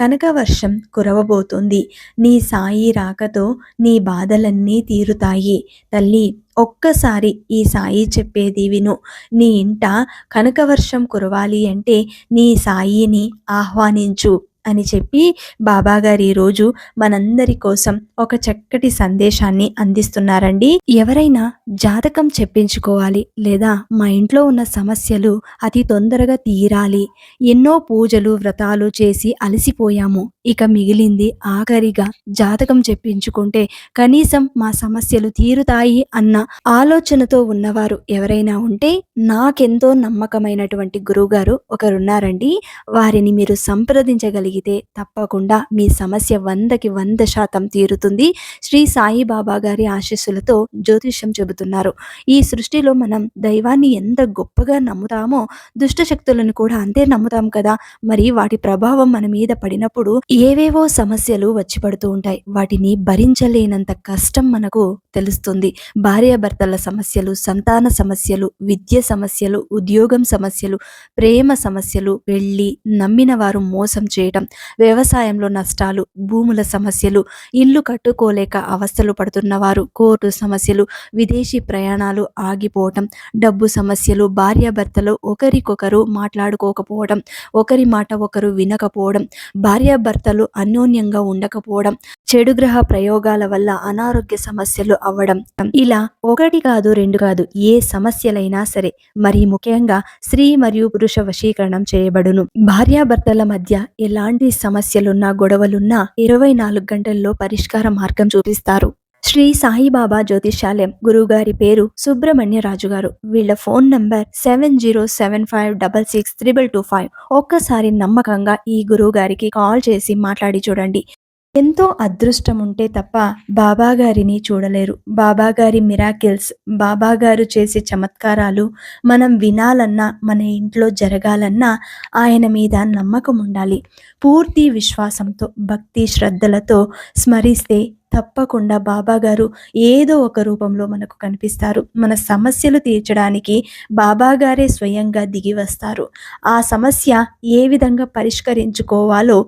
కనకవర్షం కురవబోతుంది. నీ సాయి రాకతో నీ బాధలన్నీ తీరుతాయి. తల్లి ఒక్కసారి ఈ సాయి చెప్పేది విను. నీ ఇంట కనకవర్షం కురవాలి అంటే నీ సాయిని ఆహ్వానించు. అని చెప్పి బాబాగారు ఈరోజు మనందరి కోసం ఒక చక్కటి సందేశాన్ని అందిస్తున్నారండి. ఎవరైనా జాతకం చెప్పించుకోవాలి లేదా మా ఇంట్లో ఉన్న సమస్యలు అతి తొందరగా తీరాలి ఎన్నో పూజలు వ్రతాలు చేసి అలసిపోయాము ఇక మిగిలింది ఆఖరిగా జాతకం చెప్పించుకుంటే కనీసం మా సమస్యలు తీరుతాయి అన్న ఆలోచనతో ఉన్నవారు ఎవరైనా ఉంటే నాకెంతో నమ్మకమైనటువంటి గురువుగారు ఒకరున్నారండి. వారిని మీరు సంప్రదించగలిగి చేయగలిగితే తప్పకుండా మీ సమస్య వందకి వంద శాతం తీరుతుంది. శ్రీ సాయిబాబా గారి ఆశీస్సులతో జ్యోతిష్యం చెబుతున్నారు. ఈ సృష్టిలో మనం దైవాన్ని ఎంత గొప్పగా నమ్ముతామో దుష్ట శక్తులను కూడా అంతే నమ్ముతాం కదా. మరి వాటి ప్రభావం మన మీద పడినప్పుడు ఏవేవో సమస్యలు వచ్చి పడుతూ ఉంటాయి. వాటిని భరించలేనంత కష్టం మనకు తెలుస్తుంది. భార్యాభర్తల సమస్యలు సంతాన సమస్యలు విద్య సమస్యలు ఉద్యోగం సమస్యలు ప్రేమ సమస్యలు పెళ్ళి నమ్మిన వారు మోసం చేయటం వ్యవసాయంలో నష్టాలు భూముల సమస్యలు ఇల్లు కట్టుకోలేక అవస్థలు పడుతున్న వారు కోర్టు సమస్యలు విదేశీ ప్రయాణాలు ఆగిపోవటం డబ్బు సమస్యలు భార్యాభర్తలు ఒకరికొకరు మాట్లాడుకోకపోవడం ఒకరి మాట ఒకరు వినకపోవడం భార్యాభర్తలు అన్యోన్యంగా ఉండకపోవడం చెడు గ్రహ ప్రయోగాల వల్ల అనారోగ్య సమస్యలు అవ్వడం. ఇలా ఒకటి కాదు రెండు కాదు ఏ సమస్యలైనా సరే మరి ముఖ్యంగా స్త్రీ మరియు పురుష వశీకరణం చేయబడును. భార్యాభర్తల మధ్య ఎలాంటి సమస్యలున్నా గొడవలున్నా ఇరవై నాలుగు గంటల్లో పరిష్కార మార్గం చూపిస్తారు. శ్రీ సాయిబాబా జ్యోతిషాలయం గురువుగారి పేరు సుబ్రహ్మణ్య రాజు గారు వీళ్ళ phone number seven zero seven five double six triple two five. ఒక్కసారి నమ్మకంగా ఈ గురువు గారికి కాల్ చేసి మాట్లాడి చూడండి. ఎంతో అదృష్టం ఉంటే తప్ప బాబాగారిని చూడలేరు. బాబాగారి మిరాకిల్స్ బాబాగారు చేసే చమత్కారాలు మనం వినాలన్నా మన ఇంట్లో జరగాలన్నా ఆయన మీద నమ్మకం ఉండాలి పూర్తి విశ్వాసంతో భక్తి శ్రద్ధలతో స్మరిస్తే తప్పకుండా బాబాగారు ఏదో ఒక రూపంలో మనకు కనిపిస్తారు. మన సమస్యలు తీర్చడానికి బాబాగారే స్వయంగా దిగి వస్తారు. ఆ సమస్య ఏ విధంగా పరిష్కరించుకోవాలో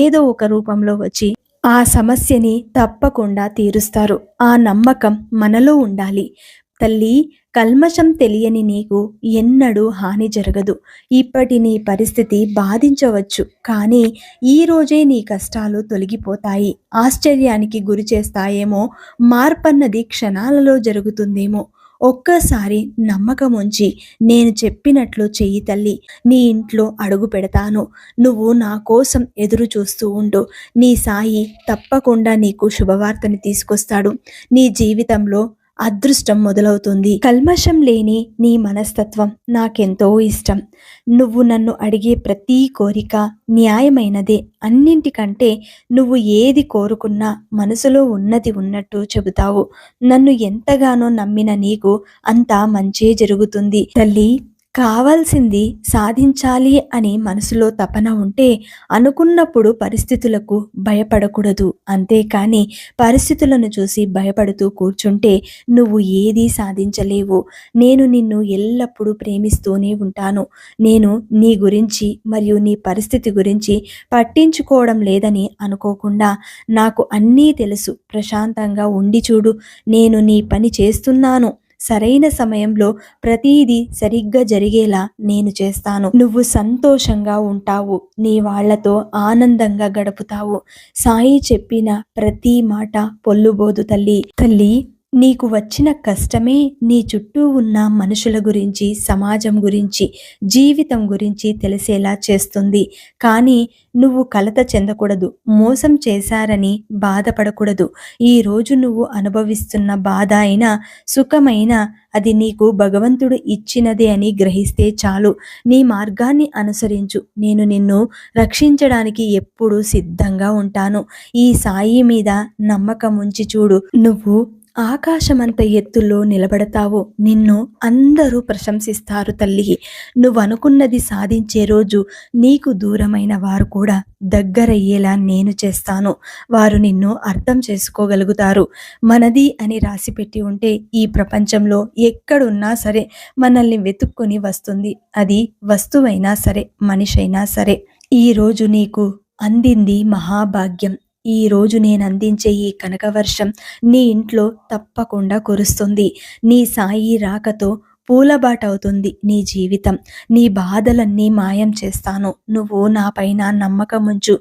ఏదో ఒక రూపంలో వచ్చి ఆ సమస్యని తప్పకుండా తీరుస్తారు. ఆ నమ్మకం మనలో ఉండాలి. తల్లి కల్మషం తెలియని నీకు ఎన్నడూ హాని జరగదు. ఇప్పటి నీ పరిస్థితి బాధించవచ్చు. కానీ ఈ రోజే నీ కష్టాలు తొలగిపోతాయి. ఆశ్చర్యానికి గురి చేస్తాయేమో? మార్పన్నది క్షణాలలో జరుగుతుందేమో? ఒక్కసారి నమ్మకం ఉంచి నేను చెప్పినట్లు చెయ్యి తల్లి. నీ ఇంట్లో అడుగు పెడతాను. నువ్వు నా కోసం ఎదురు చూస్తూ ఉండు. నీ సాయి తప్పకుండా నీకు శుభవార్తని తీసుకొస్తాడు. నీ జీవితంలో అదృష్టం మొదలవుతుంది. కల్మషం లేని నీ మనస్తత్వం నాకెంతో ఇష్టం. నువ్వు నన్ను అడిగే ప్రతి కోరిక న్యాయమైనదే. అన్నింటికంటే నువ్వు ఏది కోరుకున్నా మనసులో ఉన్నది ఉన్నట్టు చెబుతావు. నన్ను ఎంతగానో నమ్మిన నీకు అంతా మంచే జరుగుతుంది. తల్లి కావాల్సింది సాధించాలి అని మనసులో తపన ఉంటే అనుకున్నప్పుడు పరిస్థితులకు భయపడకూడదు. అంతేకాని పరిస్థితులను చూసి భయపడుతూ కూర్చుంటే నువ్వు ఏదీ సాధించలేవు. నేను నిన్ను ఎల్లప్పుడూ ప్రేమిస్తూనే ఉంటాను. నేను నీ గురించి మరియు నీ పరిస్థితి గురించి పట్టించుకోవడం లేదని అనుకోకుండా నాకు అన్నీ తెలుసు. ప్రశాంతంగా ఉండి చూడు. నేను నీ పని చేస్తున్నాను. సరైన సమయంలో ప్రతీదీ సరిగ్గా జరిగేలా నేను చేస్తాను. నువ్వు సంతోషంగా ఉంటావు. నీ వాళ్ళతో ఆనందంగా గడుపుతావు. సాయి చెప్పిన ప్రతి మాట పొల్లుబోదు తల్లి. తల్లి నీకు వచ్చిన కష్టమే నీ చుట్టూ ఉన్న మనుషుల గురించి సమాజం గురించి జీవితం గురించి తెలిసేలా చేస్తుంది. కానీ నువ్వు కలత చెందకూడదు మోసం చేశారని బాధపడకూడదు. ఈ రోజు నువ్వు అనుభవిస్తున్న బాధ అయినా సుఖమైన అది నీకు భగవంతుడు ఇచ్చినదే అని గ్రహిస్తే చాలు. నీ మార్గాన్ని అనుసరించు. నేను నిన్ను రక్షించడానికి ఎప్పుడూ సిద్ధంగా ఉంటాను. ఈ సాయి మీద నమ్మకం ఉంచి చూడు. నువ్వు ఆకాశమంత ఎత్తులో నిలబడతావో నిన్ను అందరూ ప్రశంసిస్తారు తల్లి. నువ్వనుకున్నది సాధించే రోజు నీకు దూరమైన వారు కూడా దగ్గరయ్యేలా నేను చేస్తాను. వారు నిన్ను అర్థం చేసుకోగలుగుతారు. మనది అని రాసిపెట్టి ఉంటే ఈ ప్రపంచంలో ఎక్కడున్నా సరే మనల్ని వెతుక్కొని వస్తుంది. అది వస్తువైనా సరే మనిషైనా సరే. ఈరోజు నీకు అందింది మహాభాగ్యం. ఈ రోజు నేను అందించే ఈ కనకవర్షం నీ ఇంట్లో తప్పకుండా కురుస్తుంది. నీ సాయి రాకతో పూలబాటవుతుంది నీ జీవితం. నీ బాధలన్నీ మాయం చేస్తాను. నువ్వు నా పైన నమ్మకం ఉంచు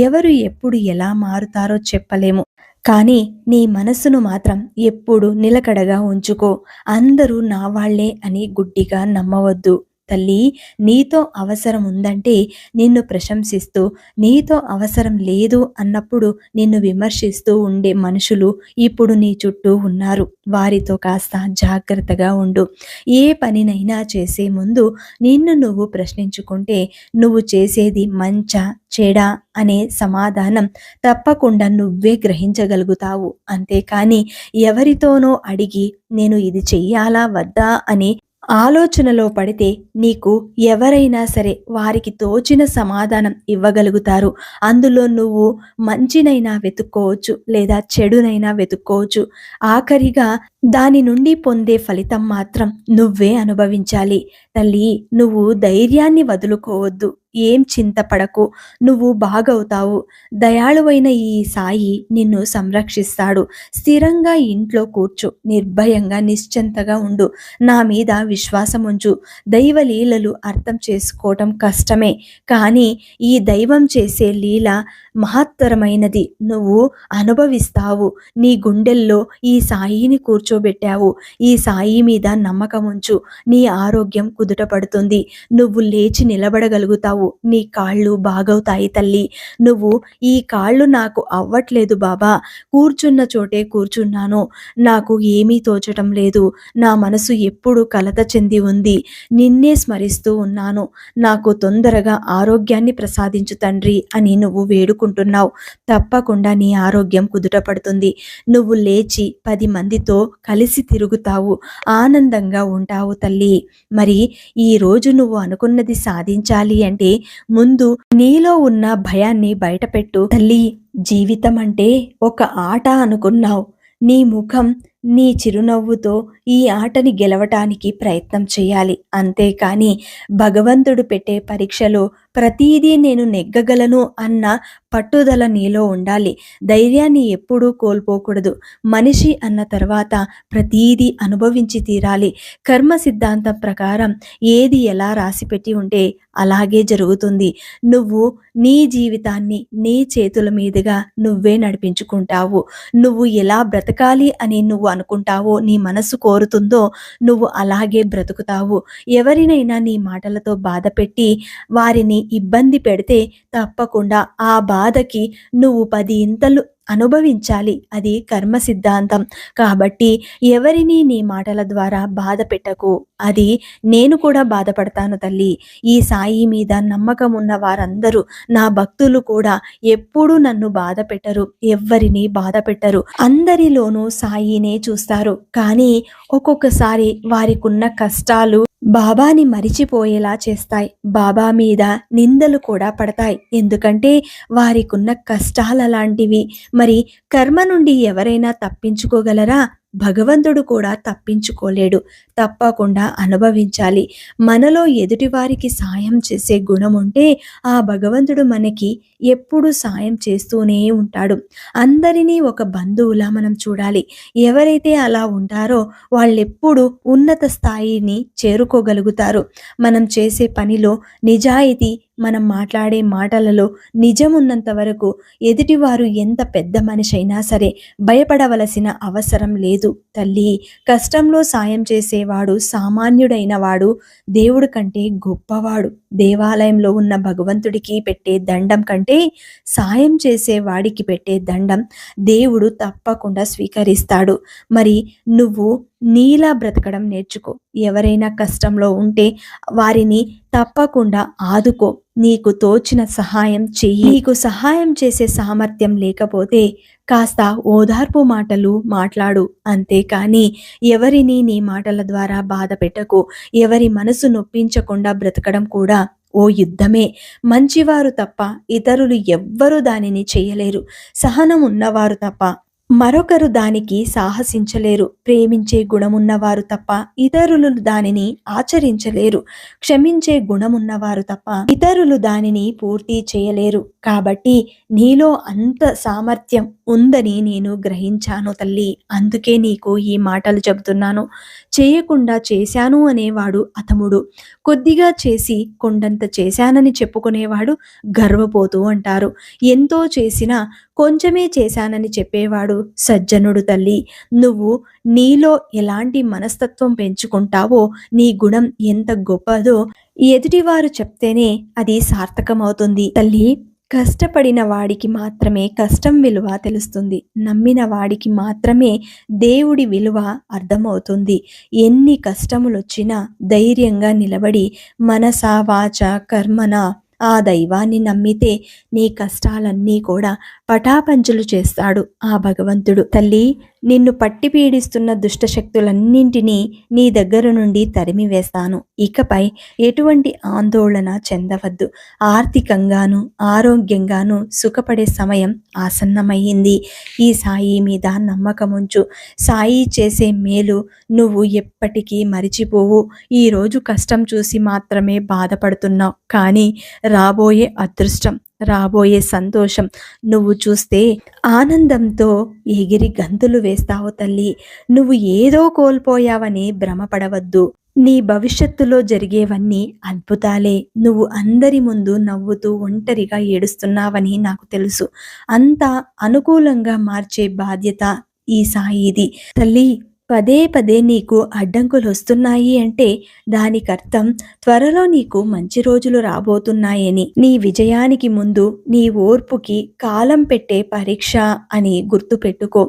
ఎవరు ఎప్పుడు ఎలా మారుతారో చెప్పలేము. కానీ నీ మనసును మాత్రం ఎప్పుడు నిలకడగా ఉంచుకో. అందరూ నా వాళ్ళే అని గుడ్డిగా నమ్మవద్దు. తల్లి నీతో అవసరం ఉందంటే నిన్ను ప్రశంసిస్తూ నీతో అవసరం లేదు అన్నప్పుడు నిన్ను విమర్శిస్తూ ఉండే మనుషులు ఇప్పుడు నీ చుట్టూ ఉన్నారు. వారితో కాస్త జాగ్రత్తగా ఉండు. ఏ పనినైనా చేసే ముందు నిన్ను నువ్వు ప్రశ్నించుకుంటే నువ్వు చేసేది మంచా చెడా అనే సమాధానం తప్పకుండా నువ్వే గ్రహించగలుగుతావు. అంతేకాని ఎవరితోనో అడిగి నేను ఇది చెయ్యాలా వద్దా అని ఆలోచనలో పడితే నీకు ఎవరైనా సరే వారికి తోచిన సమాధానం ఇవ్వగలుగుతారు. అందులో నువ్వు మంచినైనా వెతుక్కోవచ్చు లేదా చెడునైనా వెతుక్కోవచ్చు. ఆఖరిగా దాని నుండి పొందే ఫలితం మాత్రం నువ్వే అనుభవించాలి. తల్లి నువ్వు ధైర్యాన్ని వదులుకోవద్దు. ఏం చింతపడకు. నువ్వు బాగవుతావు. దయాళువైన ఈ సాయి నిన్ను సంరక్షిస్తాడు. స్థిరంగా ఇంట్లో కూర్చు. నిర్భయంగా నిశ్చింతగా ఉండు. నా మీద విశ్వాసం ఉంచు దైవ లీలలు అర్థం చేసుకోవటం కష్టమే. కానీ ఈ దైవం చేసే లీల మహత్తరమైనది నువ్వు అనుభవిస్తావు. నీ గుండెల్లో ఈ సాయిని కూర్చోబెట్టావు. ఈ సాయి మీద నమ్మకం ఉంచు నీ ఆరోగ్యం కుదుట పడుతుంది నువ్వు లేచి నిలబడగలుగుతావు. నీ కాళ్ళు బాగవుతాయి తల్లి. నువ్వు ఈ కాళ్ళు నాకు అవ్వట్లేదు బాబా. కూర్చున్న చోటే కూర్చున్నాను. నాకు ఏమీ తోచటం లేదు. నా మనసు ఎప్పుడు కలత చెంది ఉంది. నిన్నే స్మరిస్తూ ఉన్నాను. నాకు తొందరగా ఆరోగ్యాన్ని ప్రసాదించు తండ్రి అని నువ్వు వేడుకు వేడుకుంటున్నావు తప్పకుండా నీ ఆరోగ్యం కుదుట పడుతుంది నువ్వు లేచి పది మందితో కలిసి తిరుగుతావు. ఆనందంగా ఉంటావు తల్లి. మరి ఈ రోజు నువ్వు అనుకున్నది సాధించాలి అంటే ముందు నీలో ఉన్న భయాన్ని బయటపెట్టు. తల్లి జీవితం అంటే ఒక ఆట అనుకున్నావు. నీ ముఖం నీ చిరునవ్వుతో ఈ ఆటని గెలవటానికి ప్రయత్నం చేయాలి. అంతేకాని భగవంతుడు పెట్టే పరీక్షలో ప్రతీదీ నేను నెగ్గగలను అన్న పట్టుదల నీలో ఉండాలి. ధైర్యాన్ని ఎప్పుడూ కోల్పోకూడదు. మనిషి అన్న తర్వాత ప్రతీదీ అనుభవించి తీరాలి. కర్మ సిద్ధాంతం ప్రకారం ఏది ఎలా రాసిపెట్టి ఉంటే అలాగే జరుగుతుంది. నువ్వు నీ జీవితాన్ని నీ చేతుల మీదుగా నువ్వే నడిపించుకుంటావు. నువ్వు ఎలా బ్రతకాలి అని నువ్వు అనుకుంటావో నీ మనసు కోరుతుందో నువ్వు అలాగే బ్రతుకుతావు. ఎవరినైనా నీ మాటలతో బాధ పెట్టి వారిని ఇబ్బంది పెడితే తప్పకుండా ఆ బాధకి నువ్వు పది ఇంతలు అనుభవించాలి. అది కర్మ సిద్ధాంతం. కాబట్టి ఎవరిని నీ మాటల ద్వారా బాధ పెట్టకు. అది నేను కూడా బాధపడతాను తల్లి. ఈ సాయి మీద నమ్మకం ఉన్న వారందరూ నా భక్తులు కూడా ఎప్పుడూ నన్ను బాధ పెట్టరు ఎవ్వరిని బాధ పెట్టరు. అందరిలోనూ సాయినే చూస్తారు. కానీ ఒక్కొక్కసారి వారికున్న కష్టాలు బాబాని మరిచిపోయేలా చేస్తాయి. బాబా మీద నిందలు కూడా పడతాయి. ఎందుకంటే వారికున్న కష్టాల లాంటివి మరి కర్మ నుండి ఎవరైనా తప్పించుకోగలరా? భగవంతుడు కూడా తప్పించుకోలేడు తప్పకుండా అనుభవించాలి. మనలో ఎదుటివారికి సాయం చేసే గుణం ఉంటే ఆ భగవంతుడు మనకి ఎప్పుడు సాయం చేస్తూనే ఉంటాడు. అందరినీ ఒక బంధువులా మనం చూడాలి. ఎవరైతే అలా ఉంటారో వాళ్ళెప్పుడు ఉన్నత స్థాయిని చేరుకోగలుగుతారు. మనం చేసే పనిలో నిజాయితీ మనం మాట్లాడే మాటలలో నిజం ఉన్నంత వరకు ఎదుటివారు ఎంత పెద్ద మనిషి అయినా సరే భయపడవలసిన అవసరం లేదు. తల్లి కష్టంలో సాయం చేసేవాడు సామాన్యుడైన వాడు దేవుడు కంటే గొప్పవాడు. దేవాలయంలో ఉన్న భగవంతుడికి పెట్టే దండం కంటే సాయం చేసేవాడికి పెట్టే దండం దేవుడు తప్పకుండా స్వీకరిస్తాడు. మరి నువ్వు నీలా బ్రతకడం నేర్చుకో. ఎవరైనా కష్టంలో ఉంటే వారిని తప్పకుండా ఆదుకో. నీకు తోచిన సహాయం చెయ్యి. నీకు సహాయం చేసే సామర్థ్యం లేకపోతే కాస్త ఓదార్పు మాటలు మాట్లాడు అంతేకాని ఎవరిని నీ మాటల ద్వారా బాధ పెట్టకు. ఎవరి మనసు నొప్పించకుండా బ్రతకడం కూడా ఓ యుద్ధమే. మంచివారు తప్ప ఇతరులు ఎవ్వరూ దానిని చేయలేరు. సహనం ఉన్నవారు తప్ప మరొకరు దానికి సాహసించలేరు ప్రేమించే గుణమున్నవారు తప్ప ఇతరులు దానిని ఆచరించలేరు క్షమించే గుణమున్నవారు తప్ప ఇతరులు దానిని పూర్తి చేయలేరు. కాబట్టి నీలో అంత సామర్థ్యం ఉందని నేను గ్రహించాను తల్లి. అందుకే నీకు ఈ మాటలు చెబుతున్నాను. చేయకుండా చేశాను అనేవాడు అతముడు. కొద్దిగా చేసి కొండంత చేశానని చెప్పుకునేవాడు గర్వపోతూ అంటారు ఎంతో చేసినా కొంచెమే చేశానని చెప్పేవాడు సజ్జనుడు తల్లి. నువ్వు నీలో ఎలాంటి మనస్తత్వం పెంచుకుంటావో నీ గుణం ఎంత గొప్పదో ఎదుటివారు చెప్తేనే అది సార్థకమవుతుంది తల్లి. కష్టపడిన వాడికి మాత్రమే కష్టం విలువ తెలుస్తుంది. నమ్మిన వాడికి మాత్రమే దేవుడి విలువ అర్థమవుతుంది. ఎన్ని కష్టములొచ్చినా ధైర్యంగా నిలబడి మనస వాచ కర్మన ఆ దైవాన్ని నమ్మితే నీ కష్టాలన్నీ కూడా పటాపంచులు చేస్తాడు ఆ భగవంతుడు. తల్లి నిన్ను పట్టి పీడిస్తున్న దుష్టశక్తులన్నింటినీ నీ దగ్గర నుండి తరిమి వేస్తాను ఇకపై ఎటువంటి ఆందోళన చెందవద్దు. ఆర్థికంగాను ఆరోగ్యంగాను సుఖపడే సమయం ఆసన్నమయ్యింది. ఈ సాయి మీద నమ్మకముంచు. సాయి చేసే మేలు నువ్వు ఎప్పటికీ మరిచిపోవు. ఈరోజు కష్టం చూసి మాత్రమే బాధపడుతున్నావు. కానీ రాబోయే అదృష్టం రాబోయే సంతోషం. నువ్వు చూస్తే ఆనందంతో ఎగిరి గంతులు వేస్తావు తల్లి. నువ్వు ఏదో కోల్పోయావని భ్రమపడవద్దు. నీ భవిష్యత్తులో జరిగేవన్నీ అద్భుతాలే. నువ్వు అందరి ముందు నవ్వుతూ ఒంటరిగా ఏడుస్తున్నావని నాకు తెలుసు. అంతా అనుకూలంగా మార్చే బాధ్యత ఈ సాయిది తల్లి పదే పదే నీకు అడ్డంకులు వస్తున్నాయి అంటే దానికర్థం త్వరలో నీకు మంచి రోజులు రాబోతున్నాయని. నీ విజయానికి ముందు నీ ఓర్పుకి కాలం పెట్టే పరీక్ష అని గుర్తుపెట్టుకో.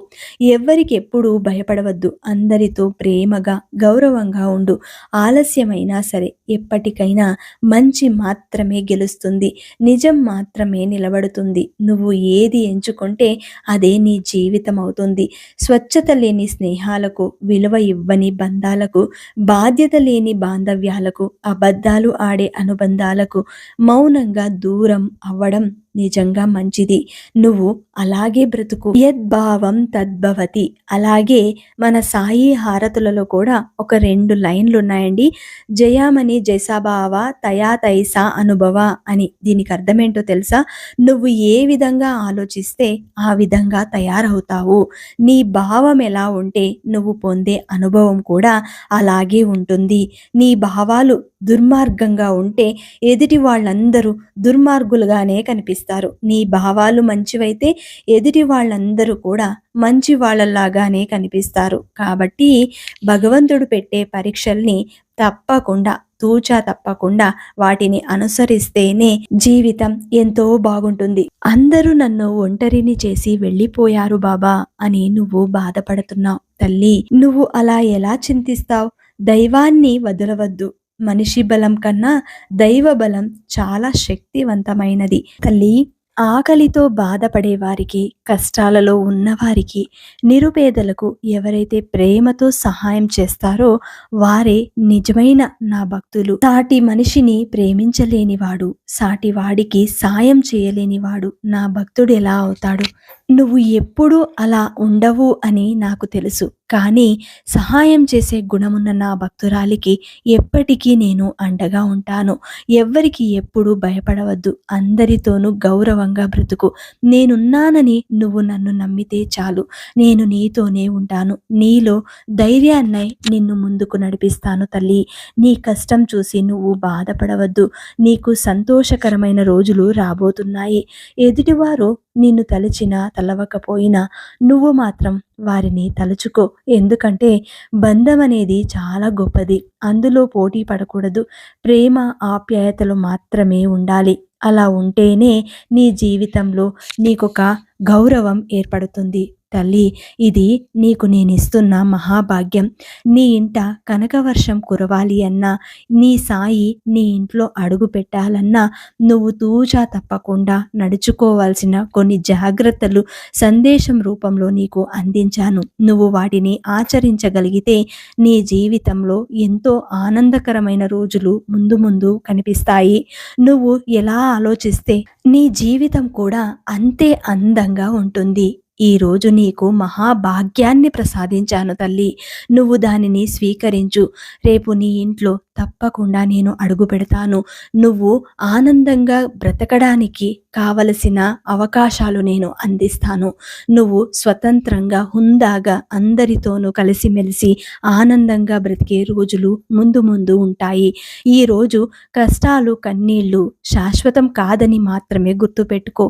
ఎవ్వరికి ఎప్పుడూ భయపడవద్దు. అందరితో ప్రేమగా గౌరవంగా ఉండు. ఆలస్యమైనా సరే ఎప్పటికైనా మంచి మాత్రమే గెలుస్తుంది. నిజం మాత్రమే నిలబడుతుంది. నువ్వు ఏది ఎంచుకుంటే అదే నీ జీవితం అవుతుంది స్వచ్ఛత లేని స్నేహాలకు విలువ ఇవ్వని బంధాలకు బాధ్యత లేని బాంధవ్యాలకు అబద్ధాలు ఆడే అనుబంధాలకు మౌనంగా దూరం అవ్వడం నిజంగా మంచిది. నువ్వు అలాగే బ్రతుకు. యద్భావం తద్భవతి. అలాగే మన సాయి హారతులలో కూడా ఒక రెండు లైన్లు ఉన్నాయండి జయామణి జైసాబావ తయా తైసా అనుభవ అని దీనికి అర్థమేంటో తెలుసా? నువ్వు ఏ విధంగా ఆలోచిస్తే ఆ విధంగా తయారవుతావు. నీ భావం ఎలా ఉంటే నువ్వు పొందే అనుభవం కూడా అలాగే ఉంటుంది. నీ భావాలు దుర్మార్గంగా ఉంటే ఎదుటి వాళ్ళందరూ దుర్మార్గులుగానే కనిపిస్తారు. నీ భావాలు మంచివైతే ఎదుటి వాళ్ళందరూ కూడా మంచి వాళ్ళలాగానే కనిపిస్తారు. కాబట్టి భగవంతుడు పెట్టే పరీక్షల్ని తప్పకుండా తూచా తప్పకుండా వాటిని అనుసరిస్తేనే జీవితం ఎంతో బాగుంటుంది. అందరూ నన్ను ఒంటరిని చేసి వెళ్ళిపోయారు బాబా అని నువ్వు బాధపడుతున్నావు. తల్లి నువ్వు అలా ఎలా చింతిస్తావు? దైవాన్ని వదలవద్దు. మనిషి బలం కన్నా దైవ బలం చాలా శక్తివంతమైనది. తల్లి ఆకలితో బాధపడే వారికి కష్టాలలో ఉన్నవారికి నిరుపేదలకు ఎవరైతే ప్రేమతో సహాయం చేస్తారో వారే నిజమైన నా భక్తులు. సాటి మనిషిని ప్రేమించలేనివాడు సాటి వాడికి సాయం చేయలేనివాడు నా భక్తుడు ఎలా అవుతాడు? నువ్వు ఎప్పుడూ అలా ఉండవు అని నాకు తెలుసు. కానీ సహాయం చేసే గుణమున్న నా భక్తురాలికి ఎప్పటికీ నేను అండగా ఉంటాను. ఎవ్వరికి ఎప్పుడు భయపడవద్దు. అందరితోనూ గౌరవంగా బ్రతుకు. నేనున్నానని నువ్వు నన్ను నమ్మితే చాలు. నేను నీతోనే ఉంటాను. నీలో ధైర్యాన్నై నిన్ను ముందుకు నడిపిస్తాను తల్లి. నీ కష్టం చూసి నువ్వు బాధపడవద్దు. నీకు సంతోషకరమైన రోజులు రాబోతున్నాయి. ఎదుటివారు నిన్ను తలచినా తలవకపోయినా నువ్వు మాత్రం వారిని తలుచుకో. ఎందుకంటే బంధం అనేది చాలా గొప్పది. అందులో పోటీ పడకూడదు. ప్రేమ ఆప్యాయతలు మాత్రమే ఉండాలి. అలా ఉంటేనే నీ జీవితంలో నీకొక గౌరవం ఏర్పడుతుంది. తల్లి ఇది నీకు నేనిస్తున్న మహాభాగ్యం. నీ ఇంట కనకవర్షం కురవాలి అన్నా నీ సాయి నీ ఇంట్లో అడుగు పెట్టాలన్నా నువ్వు తూచా తప్పకుండా నడుచుకోవాల్సిన కొన్ని జాగ్రత్తలు సందేశం రూపంలో నీకు అందించాను. నువ్వు వాటిని ఆచరించగలిగితే నీ జీవితంలో ఎంతో ఆనందకరమైన రోజులు ముందు ముందు కనిపిస్తాయి. నువ్వు ఎలా ఆలోచిస్తే నీ జీవితం కూడా అంతే అందంగా ఉంటుంది. ఈరోజు నీకు మహాభాగ్యాన్ని ప్రసాదించాను తల్లి. నువ్వు దానిని స్వీకరించు. రేపు నీ ఇంట్లో తప్పకుండా నేను అడుగు పెడతాను. నువ్వు ఆనందంగా బ్రతకడానికి కావలసిన అవకాశాలు నేను అందిస్తాను. నువ్వు స్వతంత్రంగా హుందాగా అందరితోనూ కలిసిమెలిసి ఆనందంగా బ్రతికే రోజులు ముందు ముందు ఉంటాయి. ఈ రోజు కష్టాలు కన్నీళ్ళు శాశ్వతం కాదని మాత్రమే గుర్తుపెట్టుకో.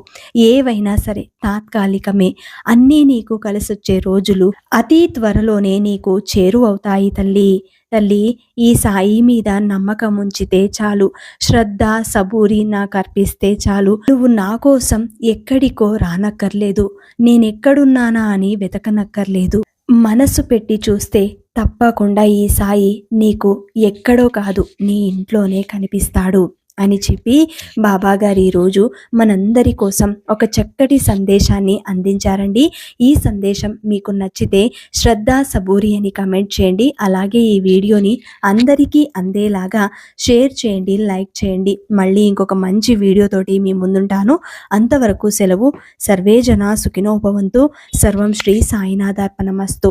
ఏవైనా సరే తాత్కాలికమే. అన్నీ నీకు కలిసొచ్చే రోజులు అతి త్వరలోనే నీకు చేరువవుతాయి తల్లి. తల్లి ఈ సాయి మీద నమ్మకం ఉంచితే చాలు. శ్రద్ధ సబూరి నాకు అర్పిస్తే చాలు. నువ్వు నా కోసం ఎక్కడికో రానక్కర్లేదు. నేనెక్కడున్నానా అని వెతకనక్కర్లేదు. మనసు పెట్టి చూస్తే తప్పకుండా ఈ సాయి నీకు ఎక్కడో కాదు నీ ఇంట్లోనే కనిపిస్తాడు. అని చెప్పి బాబాగారు ఈరోజు మనందరి కోసం ఒక చక్కటి సందేశాన్ని అందించారండి. ఈ సందేశం మీకు నచ్చితే శ్రద్ధ సబూరి అని కమెంట్ చేయండి. అలాగే ఈ వీడియోని అందరికీ అందేలాగా షేర్ చేయండి లైక్ చేయండి. మళ్ళీ ఇంకొక మంచి వీడియోతోటి మీ ముందుంటాను. అంతవరకు సెలవు. సర్వే జనా సుఖినోపవంతు సర్వం శ్రీ సాయినాథార్పణమస్తు.